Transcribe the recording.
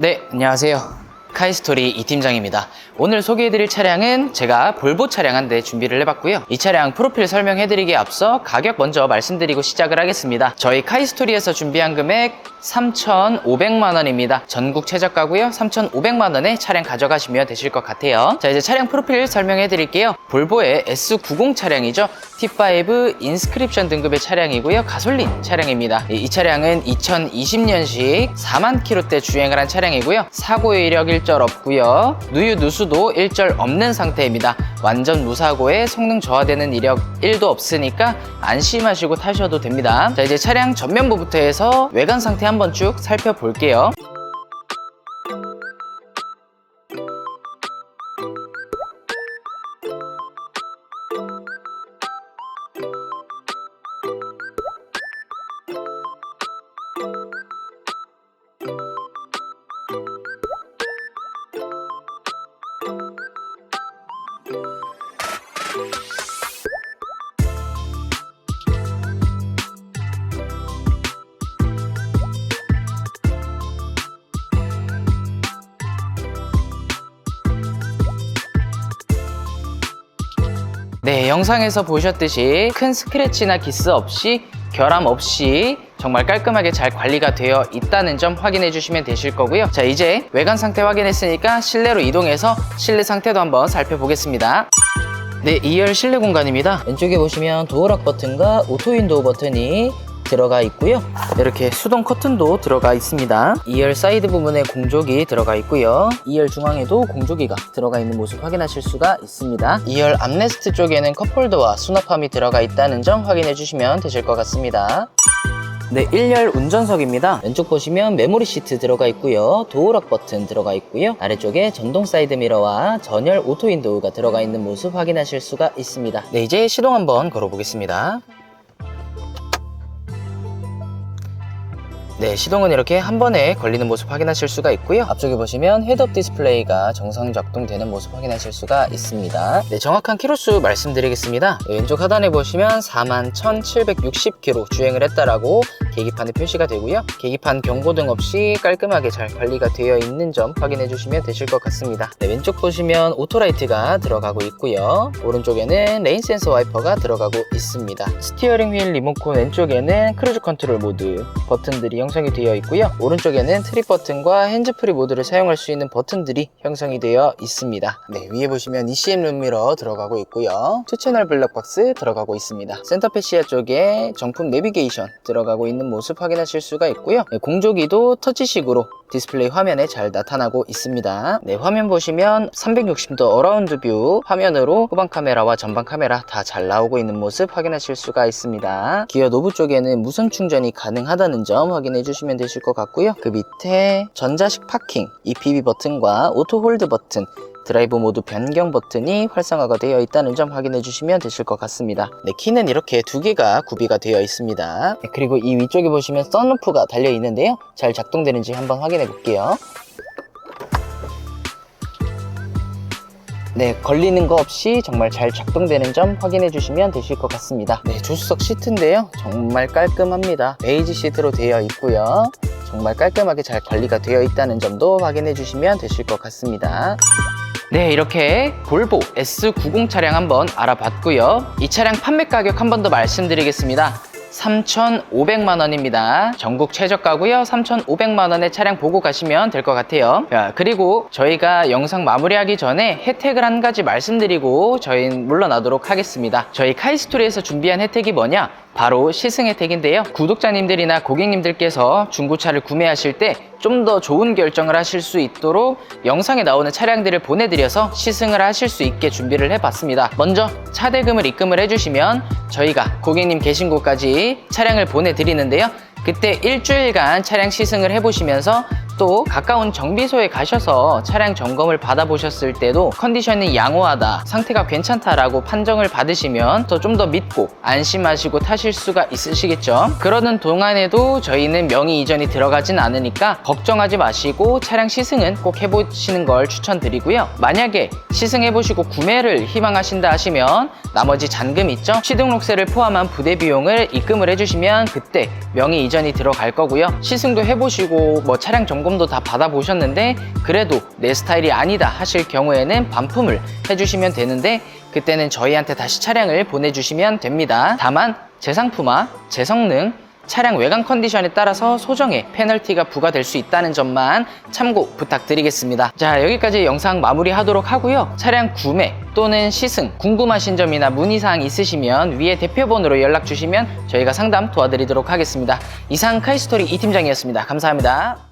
네, 안녕하세요. 카이스토리 이 팀장입니다. 오늘 소개해드릴 차량은 제가 볼보 차량 한 대 준비를 해봤고요. 이 차량 프로필 설명해드리기에 앞서 가격 먼저 말씀드리고 시작을 하겠습니다. 저희 카이스토리에서 준비한 금액 3,500만 원입니다. 전국 최저가고요. 3,500만 원에 차량 가져가시면 되실 것 같아요. 자, 이제 차량 프로필 설명해드릴게요. 볼보의 S90 차량이죠. T5 인스크립션 등급의 차량이고요. 가솔린 차량입니다. 이, 이 차량은 2020년식 4만 킬로대 주행을 한 차량이고요. 사고 이력 일절 없고요. 누유 누수도 일절 없는 상태입니다. 완전 무사고에 성능 저하되는 이력 1도 없으니까 안심하시고 타셔도 됩니다. 자, 이제 차량 전면부부터 해서 외관 상태 한번 쭉 살펴볼게요. 네, 영상에서 보셨듯이 큰 스크래치나 기스 없이 결함 없이 정말 깔끔하게 잘 관리가 되어 있다는 점 확인해 주시면 되실 거고요. 자, 이제 외관 상태 확인했으니까 실내로 이동해서 실내 상태도 한번 살펴보겠습니다. 네, 2열 실내 공간입니다. 왼쪽에 보시면 도어락 버튼과 오토 윈도우 버튼이 들어가 있고요. 이렇게 수동 커튼도 들어가 있습니다. 2열 사이드 부분에 공조기 들어가 있고요. 2열 중앙에도 공조기가 들어가 있는 모습 확인하실 수가 있습니다. 2열 암레스트 쪽에는 컵홀더와 수납함이 들어가 있다는 점 확인해 주시면 되실 것 같습니다. 네, 1열 운전석입니다. 왼쪽 보시면 메모리 시트 들어가 있고요. 도어락 버튼 들어가 있고요. 아래쪽에 전동 사이드 미러와 전열 오토 윈도우가 들어가 있는 모습 확인하실 수가 있습니다. 네, 이제 시동 한번 걸어보겠습니다. 네, 시동은 이렇게 한 번에 걸리는 모습 확인하실 수가 있고요. 앞쪽에 보시면 헤드업 디스플레이가 정상 작동되는 모습 확인하실 수가 있습니다. 네, 정확한 키로수 말씀드리겠습니다. 네, 왼쪽 하단에 보시면 41,760km 주행을 했다라고 계기판에 표시가 되고요. 계기판 경고등 없이 깔끔하게 잘 관리가 되어 있는 점 확인해 주시면 되실 것 같습니다. 네, 왼쪽 보시면 오토라이트가 들어가고 있고요. 오른쪽에는 레인 센서 와이퍼가 들어가고 있습니다. 스티어링 휠 리모컨 왼쪽에는 크루즈 컨트롤 모드 버튼들이 형성이 되어 있고요. 오른쪽에는 트립 버튼과 핸즈프리 모드를 사용할 수 있는 버튼들이 형성이 되어 있습니다. 네, 위에 보시면 ECM 룸미러 들어가고 있고요. 투 채널 블랙박스 들어가고 있습니다. 센터페시아 쪽에 정품 내비게이션 들어가고 있는 모습 확인하실 수가 있고요. 네, 공조기도 터치식으로 디스플레이 화면에 잘 나타나고 있습니다. 네, 화면 보시면 360도 어라운드 뷰 화면으로 후방 카메라와 전방 카메라 다 잘 나오고 있는 모습 확인하실 수가 있습니다. 기어 노브 쪽에는 무선 충전이 가능하다는 점 확인해 주시면 되실 것 같고요. 그 밑에 전자식 파킹, EPB 버튼과 오토 홀드 버튼, 드라이브 모드 변경 버튼이 활성화가 되어 있다는 점 확인해 주시면 되실 것 같습니다. 네, 키는 이렇게 두 개가 구비가 되어 있습니다. 네, 그리고 이 위쪽에 보시면 썬루프가 달려 있는데요. 잘 작동되는지 한번 확인해 볼게요. 네, 걸리는 거 없이 정말 잘 작동되는 점 확인해 주시면 되실 것 같습니다. 네, 조수석 시트인데요. 정말 깔끔합니다. 베이지 시트로 되어 있고요. 정말 깔끔하게 잘 관리가 되어 있다는 점도 확인해 주시면 되실 것 같습니다. 네, 이렇게 볼보 S90 차량 한번 알아봤고요. 이 차량 판매 가격 한 번 더 말씀드리겠습니다. 3,500만 원입니다. 전국 최저가고요. 3,500만 원의 차량 보고 가시면 될 것 같아요. 자, 그리고 저희가 영상 마무리하기 전에 혜택을 한 가지 말씀드리고 저희는 물러나도록 하겠습니다. 저희 카이스토리에서 준비한 혜택이 뭐냐? 바로 시승 혜택인데요. 구독자님들이나 고객님들께서 중고차를 구매하실 때 좀 더 좋은 결정을 하실 수 있도록 영상에 나오는 차량들을 보내드려서 시승을 하실 수 있게 준비를 해봤습니다. 먼저 차대금을 입금을 해주시면 저희가 고객님 계신 곳까지 차량을 보내드리는데요. 그때 일주일간 차량 시승을 해보시면서 또 가까운 정비소에 가셔서 차량 점검을 받아보셨을 때도 컨디션이 양호하다, 상태가 괜찮다라고 판정을 받으시면 더좀더 믿고 안심하시고 타실 수가 있으시겠죠. 그러는 동안에도 저희는 명의 이전이 들어가진 않으니까 걱정하지 마시고 차량 시승은 꼭 해보시는 걸 추천드리고요. 만약에 시승해보시고 구매를 희망하신다 하시면 나머지 잔금 있죠? 취등록세를 포함한 부대 비용을 입금을 해주시면 그때 명의 이전이 들어갈 거고요. 시승도 해보시고 뭐 차량 점검 점검도 다 받아보셨는데 그래도 내 스타일이 아니다 하실 경우에는 반품을 해주시면 되는데 그때는 저희한테 다시 차량을 보내주시면 됩니다. 다만 제 상품화, 제 성능, 차량 외관 컨디션에 따라서 소정의 페널티가 부과될 수 있다는 점만 참고 부탁드리겠습니다. 자, 여기까지 영상 마무리하도록 하고요. 차량 구매 또는 시승 궁금하신 점이나 문의사항 있으시면 위에 대표번호로 연락 주시면 저희가 상담 도와드리도록 하겠습니다. 이상 카이스토리 이 팀장이었습니다. 감사합니다.